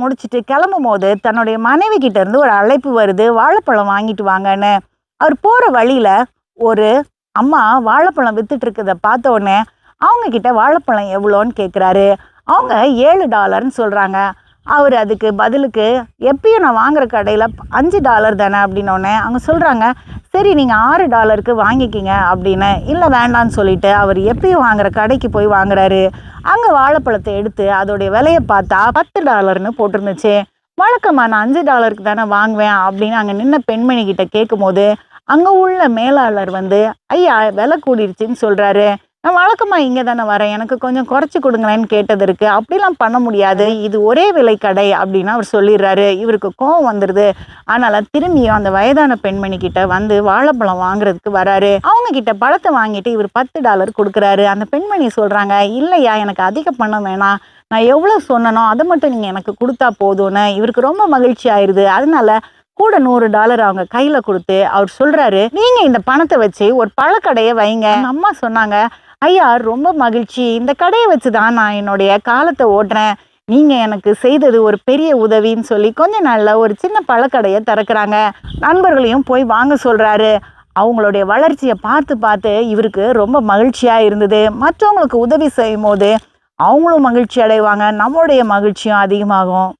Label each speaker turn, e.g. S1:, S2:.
S1: முடிச்சுட்டு கிளம்பும் போது தன்னுடைய மனைவி கிட்ட இருந்து ஒரு அழைப்பு வருது வாழைப்பழம் வாங்கிட்டு வாங்கன்னு. அவர் போற வழியில ஒரு அம்மா வாழைப்பழம் வித்துட்டு இருக்கத பார்த்த உடனே அவங்க கிட்ட வாழைப்பழம் எவ்வளோன்னு கேட்குறாரு அவங்க ஏழு டாலர்னு சொல்றாங்க. அவர் அதுக்கு பதிலுக்கு எப்பயும் நான் வாங்குற கடையில் அஞ்சு டாலர் தானே அப்படின்னோடனே அவங்க சொல்கிறாங்க சரி நீங்கள் ஆறு டாலருக்கு வாங்கிக்கிங்க அப்படின்னு. இல்லை வேண்டான்னு சொல்லிட்டு அவர் எப்பயும் வாங்குற கடைக்கு போய் வாங்குறாரு. அங்கே வாழைப்பழத்தை எடுத்து அதோடைய விலையை பார்த்தா பத்து டாலர்னு போட்டிருந்துச்சு. வழக்கமாக நான் அஞ்சு டாலருக்கு தானே வாங்குவேன் அப்படின்னு அங்கே நின்ன பெண்மணிக்கிட்ட கேட்கும்போது அங்கே உள்ள மேலாளர் வந்து ஐயா விலை கூடிருச்சுன்னு சொல்கிறாரு நான் வழக்கமாக இங்கே தானே வரேன். எனக்கு கொஞ்சம் குறைச்சி கொடுங்களேன்னு கேட்டதற்கு அப்படிலாம் பண்ண முடியாது. இது ஒரே விலை கடை அப்படின்னு அவர் சொல்லிடுறாரு. இவருக்கு கோவம் வந்துடுது அதனால் திரும்பியும் அந்த வயதான பெண்மணி கிட்ட வந்து வாழைப்பழம் வாங்குறதுக்கு வராரு. அவங்க கிட்ட பழத்தை வாங்கிட்டு இவர் பத்து டாலர் கொடுக்குறாரு. அந்த பெண்மணி சொல்கிறாங்க இல்லையா எனக்கு அதிக பணம் வேணாம். நான் எவ்வளோ சொன்னனோ அதை மட்டும் நீங்கள் எனக்கு கொடுத்தா போதும்னு. இவருக்கு ரொம்ப மகிழ்ச்சி ஆயிடுது அதனால கூட நூறு டாலர் அவங்க கையில் கொடுத்து அவர் சொல்கிறாரு நீங்கள் இந்த பணத்தை வச்சு ஒரு பழக்கடையை வைங்க. அம்மா சொன்னாங்க ஐயா ரொம்ப மகிழ்ச்சி. இந்த கடையை வச்சு தான் நான் என்னுடைய காலத்தை ஓட்டுறேன். நீங்கள் எனக்கு செய்தது ஒரு பெரிய உதவின்னு சொல்லி கொஞ்ச நாளில் ஒரு சின்ன பழக்கடையை திறக்கிறாங்க. நண்பர்களையும் போய் வாங்க சொல்கிறாரு அவங்களுடைய வளர்ச்சியை பார்த்து பார்த்து இவருக்கு ரொம்ப மகிழ்ச்சியாக இருந்தது. மற்றவங்களுக்கு உதவி செய்யும் போது அவங்களும் மகிழ்ச்சி அடைவாங்க. நம்மளுடைய மகிழ்ச்சியும் அதிகமாகும்.